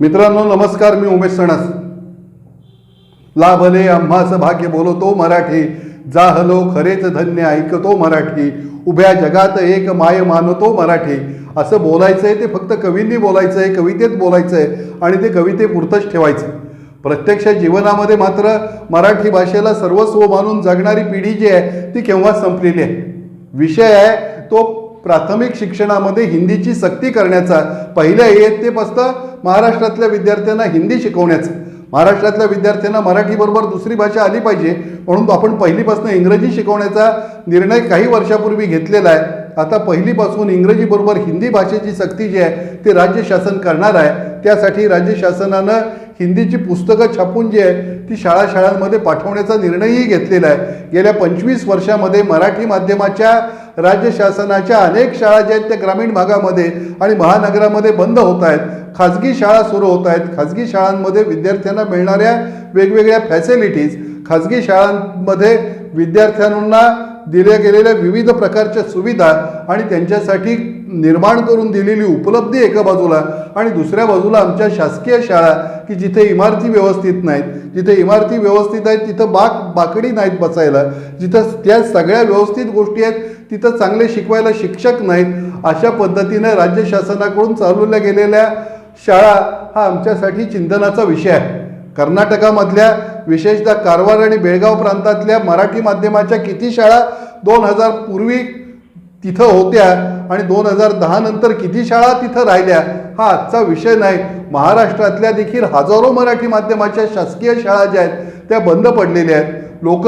मित्रांनो नमस्कार मी उमेश सणस. लाभले आम्हास भाग्य बोलतो मराठी जाहलो खरेच धन्य ऐकतो मराठी उभ्या जगात एक माय मानतो मराठी. असं बोलायचं आहे ते फक्त कवींनी बोलायचं आहे कवितेत बोलायचं आहे आणि ते कवितेपुरतंच ठेवायचं प्रत्यक्ष जीवनामध्ये मात्र मराठी भाषेला सर्वस्व मानून जगणारी पिढी जी आहे ती केव्हा संपलेली आहे? विषय आहे तो प्राथमिक शिक्षणामध्ये हिंदीची सक्ती करण्याचा. पहिल्या इयत्तेपासून महाराष्ट्रातल्या विद्यार्थ्यांना हिंदी शिकवण्याचं. महाराष्ट्रातल्या विद्यार्थ्यांना मराठीबरोबर दुसरी भाषा आली पाहिजे म्हणून आपण पहिलीपासून इंग्रजी शिकवण्याचा निर्णय काही वर्षापूर्वी घेतलेला आहे. आता पहिलीपासून इंग्रजीबरोबर हिंदी भाषेची सक्ती जी आहे ती राज्य शासन करणार आहे. त्यासाठी राज्य शासनानं हिंदीची पुस्तकं छापून जी आहे ती शाळा शाळांमध्ये पाठवण्याचा निर्णयही घेतलेला आहे. गेल्या पंचवीस वर्षामध्ये मराठी माध्यमाच्या राज्य शासनाच्या अनेक शाळा ज्या आहेत त्या ग्रामीण भागामध्ये आणि महानगरामध्ये बंद होत आहेत. खाजगी शाळा सुरू होत आहेत. खाजगी शाळांमध्ये विद्यार्थ्यांना मिळणाऱ्या वेगवेगळ्या फॅसिलिटीज खाजगी शाळांमध्ये विद्यार्थ्यांना दिल्या गेलेल्या विविध प्रकारच्या सुविधा आणि त्यांच्यासाठी निर्माण करून दिलेली उपलब्धी एका बाजूला आणि दुसऱ्या बाजूला आमच्या शासकीय शाळा की जिथे इमारती व्यवस्थित नाहीत जिथे इमारती व्यवस्थित आहेत तिथं बाक बाकडी नाहीत बसायला जिथं त्या सगळ्या व्यवस्थित गोष्टी आहेत तिथं चांगले शिकवायला शिक्षक नाहीत अशा पद्धतीनं राज्य शासनाकडून चालवल्या गेलेल्या शाळा हा आमच्यासाठी चिंतनाचा विषय आहे. कर्नाटकामधल्या विशेषतः कारवार आणि बेळगाव प्रांतातल्या मराठी माध्यमाच्या किती शाळा दोन हजार पूर्वी तिथं होत्या आणि दोन हजार दहा नंतर किती शाळा तिथं राहिल्या हा आजचा विषय नाही. महाराष्ट्रातल्या देखील हजारो मराठी माध्यमाच्या शासकीय शाळा ज्या आहेत त्या बंद पडलेल्या आहेत. लोक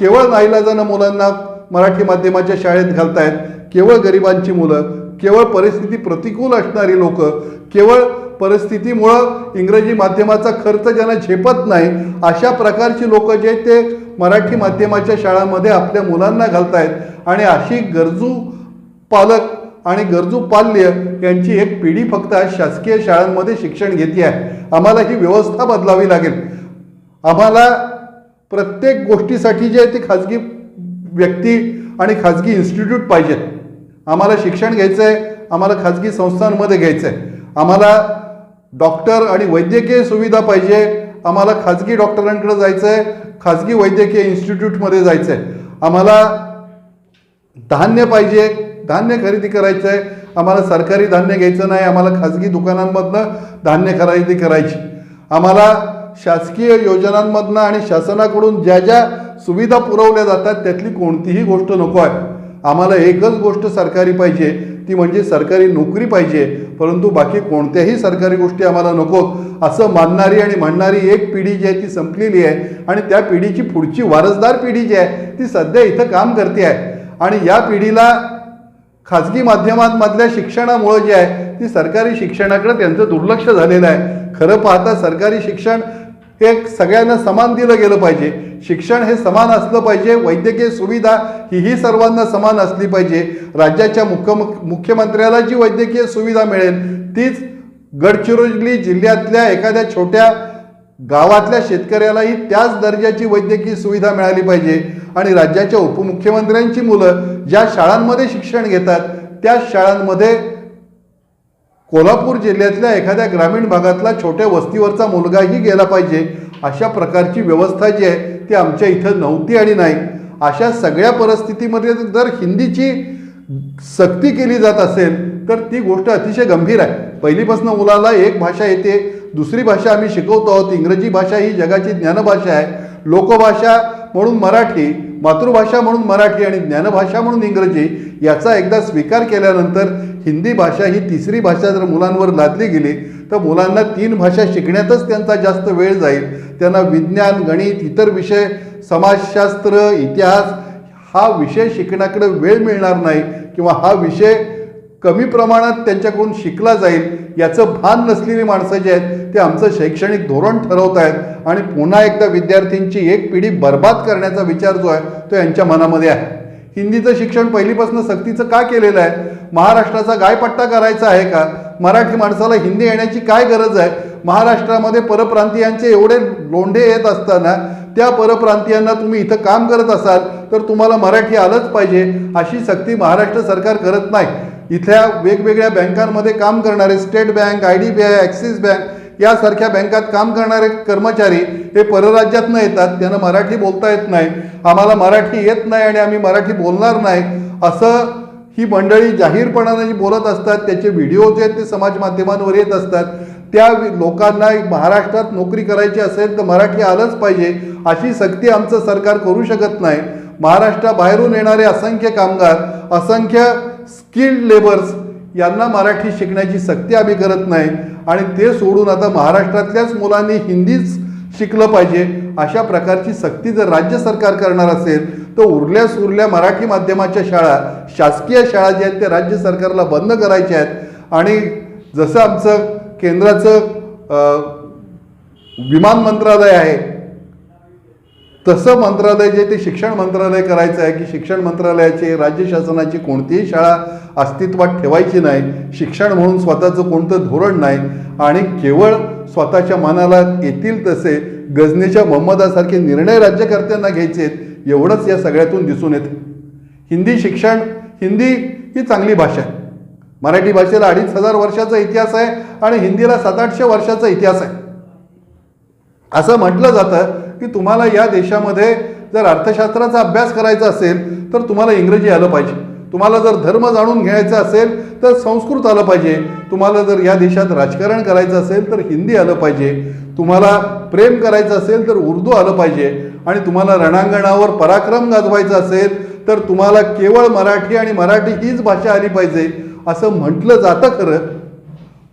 केवळ नाईलाजानं मुलांना मराठी माध्यमाच्या शाळेत घालतायत केवळ गरिबांची मुलं. केवळ परिस्थिती प्रतिकूल असणारी लोक केवळ परिस्थितीमुळं इंग्रजी माध्यमाचा खर्च ज्यांना झेपत नाही अशा प्रकारची लोक जे आहेत ते मराठी माध्यमाच्या शाळांमध्ये आपल्या मुलांना घालतायत. आणि अशी गरजू पालक आणि गरजू पाल्य यांची एक पिढी फक्त आज शासकीय शाळांमध्ये शिक्षण घेते आहे. आम्हाला ही व्यवस्था बदलावी लागेल. आम्हाला प्रत्येक गोष्टीसाठी जे आहे ते खाजगी व्यक्ती आणि खाजगी इन्स्टिट्यूट पाहिजेत. आम्हाला शिक्षण घ्यायचं आहे आम्हाला खाजगी संस्थांमध्ये घ्यायचं आहे आम्हाला डॉक्टर आणि वैद्यकीय सुविधा पाहिजे आम्हाला खाजगी डॉक्टरांकडे जायचं आहे खाजगी वैद्यकीय इन्स्टिट्यूटमध्ये जायचं आहे आम्हाला धान्य पाहिजे धान्य खरेदी करायचं आहे आम्हाला सरकारी धान्य घ्यायचं नाही आम्हाला खाजगी दुकानांमधनं धान्य खरेदी करायची. आम्हाला शासकीय योजनांमधनं आणि शासनाकडून ज्या ज्या सुविधा पुरवल्या जातात त्यातली कोणतीही गोष्ट नको आहे. आम्हाला एकच गोष्ट सरकारी पाहिजे ती म्हणजे सरकारी नोकरी पाहिजे. परंतु बाकी कोणत्याही सरकारी गोष्टी आम्हाला नकोत. असं मानणारी आणि म्हणणारी एक पिढी जी आहे ती संपलेली आहे. आणि त्या पिढीची पुढची वारसदार पिढी जी आहे ती सध्या इथं काम करते आहे. आणि या पिढीला खाजगी माध्यमांमधल्या शिक्षणामुळं जे आहे ती सरकारी शिक्षणाकडे त्यांचं दुर्लक्ष झालेलं आहे. खरं पाहता सरकारी शिक्षण हे सगळ्यांना समान दिलं गेलं पाहिजे. शिक्षण हे समान असलं पाहिजे वैद्यकीय सुविधा हीही सर्वांना समान असली पाहिजे. राज्याच्या मुख्य मुख्यमंत्र्याला जी वैद्यकीय सुविधा मिळेल तीच गडचिरोली जिल्ह्यातल्या एखाद्या छोट्या गावातल्या शेतकऱ्यालाही त्याच दर्जाची वैद्यकीय सुविधा मिळाली पाहिजे. आणि राज्याच्या उपमुख्यमंत्र्यांची मुलं ज्या शाळांमध्ये शिक्षण घेतात त्या शाळांमध्ये कोल्हापूर जिल्ह्यातल्या एखाद्या ग्रामीण भागातला छोट्या वस्तीवरचा मुलगाही गेला पाहिजे. अशा प्रकारची व्यवस्था जी आहे ती आमच्या इथं नव्हती आणि नाही. अशा सगळ्या परिस्थितीमध्ये जर हिंदीची सक्ती केली जात असेल तर ती गोष्ट अतिशय गंभीर आहे. पहिलीपासून मुलाला एक भाषा येते दुसरी भाषा आम्ही शिकवतो आहोत. इंग्रजी भाषा ही जगाची ज्ञानभाषा आहे. लोकभाषा म्हणून मराठी मातृभाषा म्हणून मराठी आणि ज्ञानभाषा म्हणून इंग्रजी याचा एकदा स्वीकार केल्यानंतर हिंदी भाषा ही तिसरी भाषा जर मुलांवर लादली गेली तर मुलांना तीन भाषा शिकण्यातच त्यांचा जास्त वेळ जाईल. त्यांना विज्ञान गणित इतर विषय समाजशास्त्र इतिहास हा विषय शिकण्याकडे वेळ मिळणार नाही किंवा हा विषय कमी प्रमाणात त्यांच्याकडून शिकला जाईल याचं भान नसलेली माणसं जे आहेत ते आमचं शैक्षणिक धोरण ठरवत आहेत. आणि पुन्हा एकदा विद्यार्थ्यांची एक पिढी बर्बाद करण्याचा विचार जो आहे तो यांच्या मनामध्ये आहे. हिंदीचं शिक्षण पहिलीपासून सक्तीचं का केलेलं आहे? महाराष्ट्राचा गायपट्टा करायचा आहे का? मराठी माणसाला हिंदी येण्याची काय गरज आहे? महाराष्ट्रामध्ये परप्रांतीयांचे एवढे लोंढे येत असताना त्या परप्रांतीयांना तुम्ही इथं काम करत असाल तर तुम्हाला मराठी आलंच पाहिजे अशी सक्ती महाराष्ट्र सरकार करत नाही. इथल्या वेगवेगळ्या बँकांमध्ये काम करणारे State Bank I D B I Axis Bank यासारख्या बँकात काम करणारे कर्मचारी हे परराज्यातनं येतात. त्यांना मराठी बोलता येत नाही. आम्हाला मराठी येत नाही आणि आम्ही मराठी बोलणार नाही. असं ही मंडळी जाहीरपणाने जी बोलत असतात त्याचे व्हिडिओ जे आहेत ते समाज माध्यमांवर येत असतात. त्या लोकांना महाराष्ट्रात नोकरी करायची असेल तर मराठी आलंच पाहिजे. अशी सक्ती आमचं सरकार करू शकत नाही. महाराष्ट्राबाहेरून येणारे असंख्य कामगार असंख्य स्किल्ड लेबर्स यांना मराठी शिकण्याची सक्ती आम्ही करत नाही. आणि ते सोडून आता महाराष्ट्रातल्याच मुलांनी हिंदीच शिकलं पाहिजे अशा प्रकारची सक्ती जर राज्य सरकार करणार असेल तर उरल्या सुरल्या मराठी माध्यमाच्या शाळा शासकीय शाळा ज्या आहेत त्या राज्य सरकारला बंद करायच्या आहेत. आणि जसं आमचं केंद्राचं विमान मंत्रालय आहे तसं मंत्रालय जे ते शिक्षण मंत्रालय करायचं आहे की शिक्षण मंत्रालयाचे राज्य शासनाची कोणतीही शाळा अस्तित्वात ठेवायची नाही शिक्षण म्हणून स्वतःचं कोणतं धोरण नाही आणि केवळ स्वतःच्या मनाला येतील तसे गजनेच्या मोहम्मदासारखे निर्णय राज्यकर्त्यांना घ्यायचे आहेत एवढंच या सगळ्यातून दिसून येतं. हिंदी शिक्षण हिंदी ही चांगली भाषा आहे. मराठी भाषेला अडीच हजार वर्षाचा इतिहास आहे आणि हिंदीला सात आठशे वर्षाचा इतिहास आहे. असं म्हटलं जातं की तुम्हाला या देशामध्ये जर अर्थशास्त्राचा अभ्यास करायचा असेल तर तुम्हाला इंग्रजी आलं पाहिजे. तुम्हाला जर धर्म जाणून घ्यायचा असेल तर संस्कृत आलं पाहिजे. तुम्हाला जर या देशात राजकारण करायचं असेल तर हिंदी आलं पाहिजे. तुम्हाला प्रेम करायचं असेल तर उर्दू आलं पाहिजे. आणि तुम्हाला रणांगणावर पराक्रम गाजवायचा असेल तर तुम्हाला केवळ मराठी आणि मराठी हीच भाषा आली पाहिजे असं म्हटलं जातं खरं.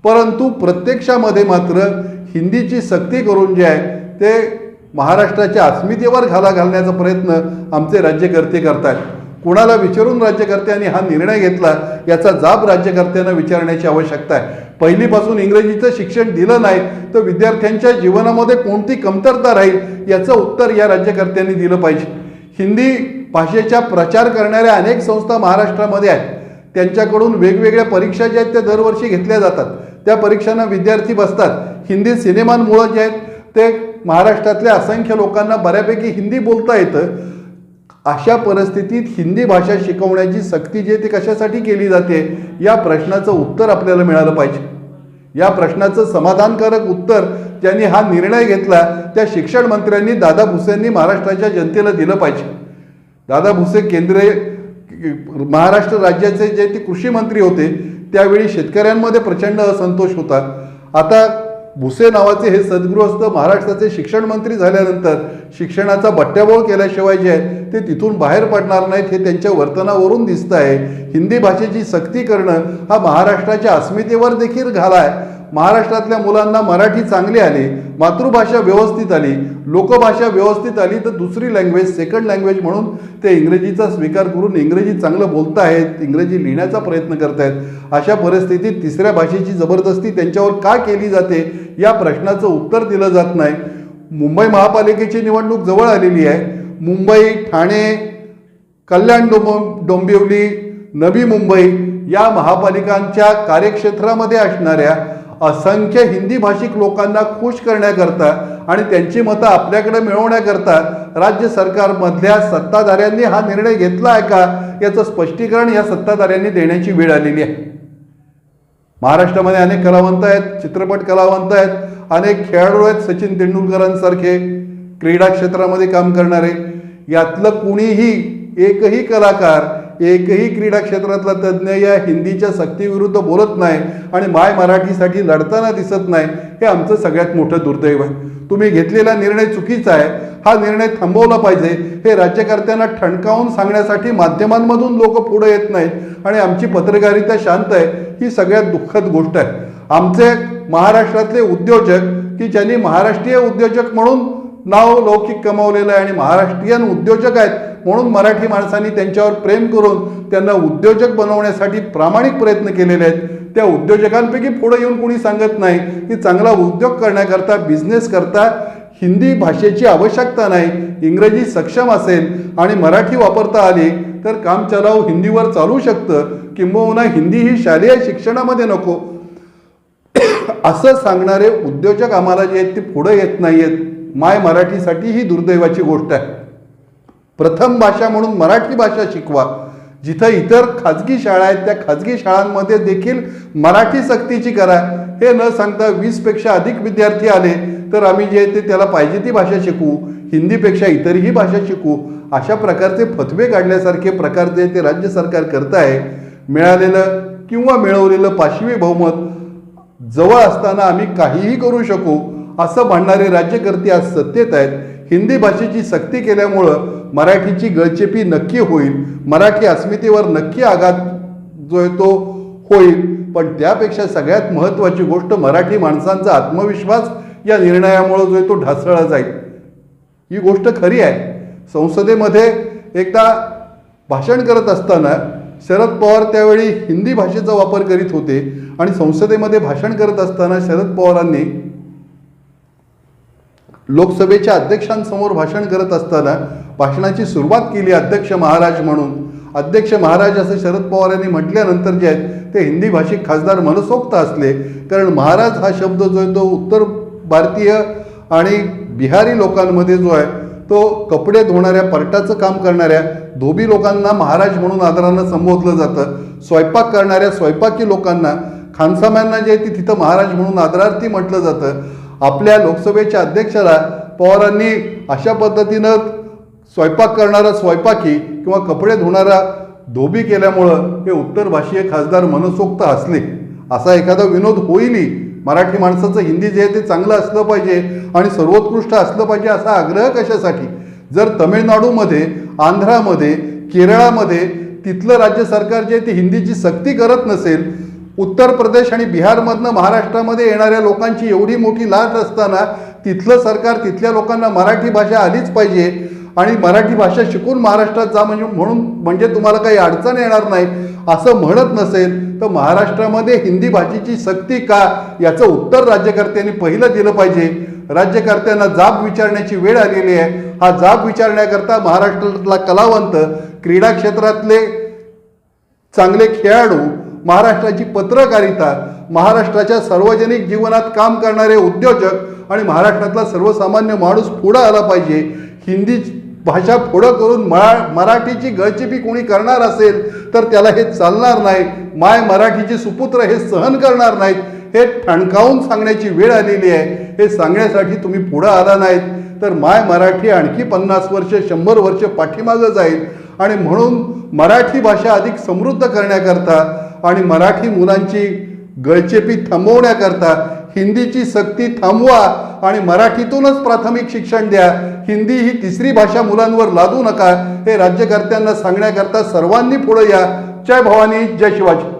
परंतु प्रत्यक्षामध्ये मात्र हिंदीची सक्ती करून जे आहे ते महाराष्ट्राच्या अस्मितेवर घाला घालण्याचा प्रयत्न आमचे राज्यकर्ते करतात कुणाला विचारून राज्यकर्त्यांनी हा निर्णय घेतला याचा जाब राज्यकर्त्यांना विचारण्याची आवश्यकता आहे. पहिलीपासून इंग्रजीचं शिक्षण दिलं नाही तर विद्यार्थ्यांच्या जीवनामध्ये कोणती कमतरता राहील याचं उत्तर या राज्यकर्त्यांनी दिलं पाहिजे. हिंदी भाषेचा प्रचार करणाऱ्या अनेक संस्था महाराष्ट्रामध्ये आहेत. त्यांच्याकडून वेगवेगळ्या परीक्षा ज्या आहेत त्या दरवर्षी घेतल्या जातात. त्या परीक्षांना विद्यार्थी बसतात. हिंदी सिनेमांमुळं जे आहेत ते महाराष्ट्रातल्या असंख्य लोकांना बऱ्यापैकी हिंदी बोलता येतं. अशा परिस्थितीत हिंदी भाषा शिकवण्याची सक्ती जी आहे ती कशासाठी केली जाते? या प्रश्नाचं उत्तर आपल्याला मिळालं पाहिजे. या प्रश्नाचं समाधानकारक उत्तर ज्यांनी हा निर्णय घेतला त्या शिक्षण मंत्र्यांनी दादा भुसेंनी महाराष्ट्राच्या जनतेला दिलं पाहिजे. दादा भुसे केंद्रीय महाराष्ट्र राज्याचे जे ते कृषी मंत्री होते त्यावेळी शेतकऱ्यांमध्ये प्रचंड असंतोष होता. आता भुसे नावाचे हे सद्गृहस्थ महाराष्ट्राचे शिक्षण मंत्री झाल्यानंतर शिक्षणाचा बट्ट्याबोळ केल्याशिवाय जे आहे ते तिथून बाहेर पडणार नाहीत हे त्यांच्या वर्तनावरून दिसतं आहे हिंदी भाषेची सक्ती करणं हा महाराष्ट्राच्या अस्मितेवर देखील घाला आहे महाराष्ट्रातल्या मुलांना मराठी चांगली आली मातृभाषा व्यवस्थित आली लोकभाषा व्यवस्थित आली तर दुसरी लँग्वेज सेकंड लँग्वेज म्हणून ते इंग्रजीचा स्वीकार करून इंग्रजी चांगलं बोलत आहेत इंग्रजी लिहिण्याचा प्रयत्न करत आहेत अशा परिस्थितीत तिसऱ्या भाषेची जबरदस्ती त्यांच्यावर का केली जाते या प्रश्नाचं उत्तर दिलं जात नाही. मुंबई महापालिकेची निवडणूक जवळ आलेली आहे. मुंबई ठाणे कल्याण डोंब डोंबिवली नवी मुंबई या महापालिकांच्या कार्यक्षेत्रामध्ये असणाऱ्या असंख्य हिंदी भाषिक लोकांना खुश करण्याकरता आणि त्यांची मतं आपल्याकडे मिळवण्याकरता राज्य सरकारमधल्या सत्ताधाऱ्यांनी हा निर्णय घेतला आहे का याचं स्पष्टीकरण या सत्ताधाऱ्यांनी देण्याची वेळ आलेली आहे. महाराष्ट्रामध्ये अनेक कलावंत आहेत चित्रपट कलावंत आहेत अनेक खेळाडू आहेत सचिन तेंडुलकरांसारखे क्रीडा क्षेत्रामध्ये काम करणारे. यातलं कुणीही एकही कलाकार एकही क्रीडा क्षेत्रातला तज्ज्ञ या हिंदीच्या सक्तीविरुद्ध बोलत नाही आणि माय मराठीसाठी लढताना दिसत नाही हे आमचं सगळ्यात मोठं दुर्दैव आहे. तुम्ही घेतलेला निर्णय चुकीचा आहे. हा निर्णय थांबवला पाहिजे. हे राज्यकर्त्यांना ठणकावून सांगण्यासाठी माध्यमांमधून लोक पुढे येत नाहीत आणि आमची पत्रकारिता शांत आहे ही सगळ्यात दुःखद गोष्ट आहे. आमचे महाराष्ट्रातले उद्योजक की ज्यांनी महाराष्ट्रीय उद्योजक म्हणून नाव लौकिक कमावलेलं आहे आणि महाराष्ट्रीयन उद्योजक आहेत. म्हणून मराठी माणसांनी त्यांच्यावर प्रेम करून त्यांना उद्योजक बनवण्यासाठी प्रामाणिक प्रयत्न केलेले आहेत. त्या उद्योजकांपैकी पुढे येऊन कोणी सांगत नाही की चांगला उद्योग करण्याकरता बिझनेस करता हिंदी भाषेची आवश्यकता नाही. इंग्रजी सक्षम असेल आणि मराठी वापरता आली तर काम चलाव हिंदीवर चालू शकतं. किंबहुना हिंदी ही शालेय शिक्षणामध्ये नको. असं सांगणारे उद्योजक आम्हाला जे आहेत ते पुढे येत नाही आहेत माय मराठीसाठी ही दुर्दैवाची गोष्ट आहे. प्रथम भाषा म्हणून मराठी भाषा शिकवा. जिथं इतर खाजगी शाळा आहेत त्या खाजगी शाळांमध्ये देखील मराठी सक्तीची करा. हे न सांगता वीसपेक्षा अधिक विद्यार्थी आले तर आम्ही जे ते त्याला पाहिजे ती भाषा शिकू हिंदीपेक्षा इतरही भाषा शिकू अशा प्रकारचे फतवे काढल्यासारखे प्रकार जे ते राज्य सरकार करत आहे मिळालेलं किंवा मिळवलेलं पाचवी बहुमत जवळ असताना आम्ही काहीही करू शकू. असं म्हणणारे राज्यकर्ते आज सत्तेत आहेत. हिंदी भाषेची सक्ती केल्यामुळं मराठीची गळचेपी नक्की होईल. मराठी अस्मितेवर नक्की आघात जो आहे तो होईल. पण त्यापेक्षा सगळ्यात महत्त्वाची गोष्ट मराठी माणसांचा आत्मविश्वास या निर्णयामुळं जो आहे तो ढासळला जाईल. ही गोष्ट खरी आहे. संसदेमध्ये एकदा भाषण करत असताना शरद पवार त्यावेळी हिंदी भाषेचा वापर करीत होते आणि संसदेमध्ये भाषण करत असताना शरद पवारांनी लोकसभेच्या अध्यक्षांसमोर भाषण करत असताना भाषणाची सुरुवात केली अध्यक्ष महाराज म्हणून. अध्यक्ष महाराज असं शरद पवार यांनी म्हटल्यानंतर जे आहेत ते हिंदी भाषिक खासदार मनसोक्त असले. कारण महाराज हा शब्द जो आहे तो उत्तर भारतीय आणि बिहारी लोकांमध्ये जो आहे तो कपडे धुणाऱ्या पर्टाचं काम करणाऱ्या धोबी लोकांना महाराज म्हणून आदरानं संबोधलं जातं. स्वयंपाक करणाऱ्या स्वयंपाकी लोकांना खानसाम्यांना जे आहे ती तिथं महाराज म्हणून आदरार्थी म्हटलं जातं. आपल्या लोकसभेच्या अध्यक्षाला पवारांनी अशा पद्धतीनं स्वयंपाक करणारा स्वयंपाकी किंवा कपडे धुणारा धोबी केल्यामुळं हे उत्तर भाषीय खासदार मनसोक्त हसले. असा एखादा विनोद होईली मराठी माणसाचं हिंदी जे आहे ते चांगलं असलं पाहिजे आणि सर्वोत्कृष्ट असलं पाहिजे असा आग्रह कशासाठी? जर तमिळनाडूमध्ये आंध्रामध्ये केरळामध्ये तिथलं राज्य सरकार जे आहे ते हिंदीची सक्ती करत नसेल उत्तर प्रदेश आणि बिहारमधनं महाराष्ट्रामध्ये येणाऱ्या लोकांची एवढी मोठी लाट असताना तिथलं सरकार तिथल्या लोकांना मराठी भाषा आलीच पाहिजे आणि मराठी भाषा शिकून महाराष्ट्रात जा म्हणजे म्हणून म्हणजे तुम्हाला काही अडचण येणार नाही असं म्हणत नसेल तर महाराष्ट्रामध्ये हिंदी भाषेची सक्ती का याचं उत्तर राज्यकर्त्यांनी पहिलं दिलं पाहिजे. राज्यकर्त्यांना जाब विचारण्याची वेळ आलेली आहे. हा जाब विचारण्याकरता महाराष्ट्रातला कलावंत क्रीडा क्षेत्रातले चांगले खेळाडू महाराष्ट्राची पत्रकारिता महाराष्ट्राच्या सार्वजनिक जीवनात काम करणारे उद्योजक आणि महाराष्ट्रातला सर्वसामान्य माणूस पुढं आला पाहिजे. हिंदी भाषा पुढं करून मरा मराठीची गळचिपी कोणी करणार असेल तर त्याला हे चालणार नाही. माय मराठीचे सुपुत्र हे सहन करणार नाहीत. हे ठणकावून सांगण्याची वेळ आलेली आहे. हे सांगण्यासाठी तुम्ही पुढं आला नाहीत. तर माय मराठी आणखी पन्नास वर्ष शंभर वर्ष पाठीमागं जाईल. आणि म्हणून मराठी भाषा अधिक समृद्ध करण्याकरता आणि मराठी मुलांची गळचेपी थांबवण्याकरता हिंदीची सक्ती थांबवा आणि मराठीतूनच प्राथमिक शिक्षण द्या. हिंदी ही तिसरी भाषा मुलांवर लादू नका. हे राज्यकर्त्यांना सांगण्याकरता सर्वांनी पुढे या. जय भवानी जय शिवाजी.